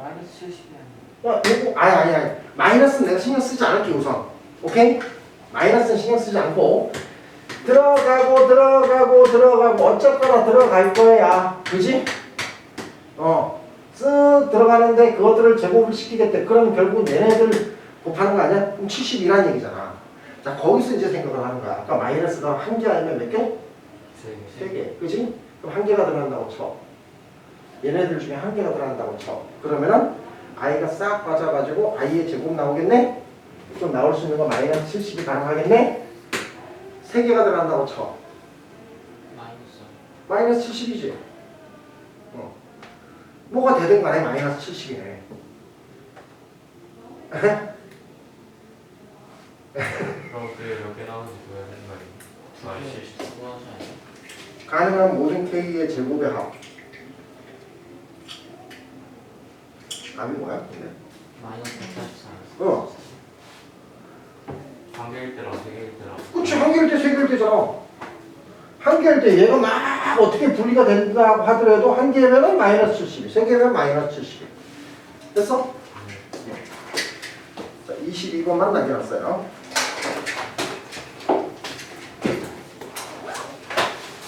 마이너스 70이 아니에요. 야, 요거, 아니, 아니, 아니. 마이너스는 내가 신경 쓰지 않을게, 우선. 오케이? 마이너스는 신경 쓰지 않고. 들어가고, 들어가고, 들어가고, 어쨌거나 들어갈 거야. 그지? 어. 쓱 들어가는데 그것들을 제곱을 시키겠대. 그럼 결국 얘네들 곱하는 거 아니야? 그럼 71란 얘기잖아. 자, 거기서 이제 생각을 하는 거야. 아까 마이너스가 한 개 아니면 몇 개? 세 개. 그지? 그럼 한 개가 들어간다고 쳐. 얘네들 중에 한 개가 들어간다고 쳐. 그러면은 i가 싹 빠져가지고 i의 제곱 나오겠네? 좀 나올 수 있는 거 마이너스 70이 가능하겠네? 세 개가 들어간다고 쳐. 마이너스. 마이너스 70이지. 어. 뭐가 되든 간에 마이너스 70이네. 그럼 그게 몇개 나오는지 보여야 되는 거 아니에요? 아, 씨. 구하셔야죠. 가능한 모든 k의 제곱의 합. 답이 뭐야? 마이너스 144. 어. 한 개일 때랑 세 개일 때랑. 그치 한 개일 때 세 개일 때잖아 한 개일 때 얘가 막 어떻게 분리가 된다고 하더라도 한 개면은 마이너스 70이 세 개면 마이너스 70이 됐어? 자 22번만 남겨놨어요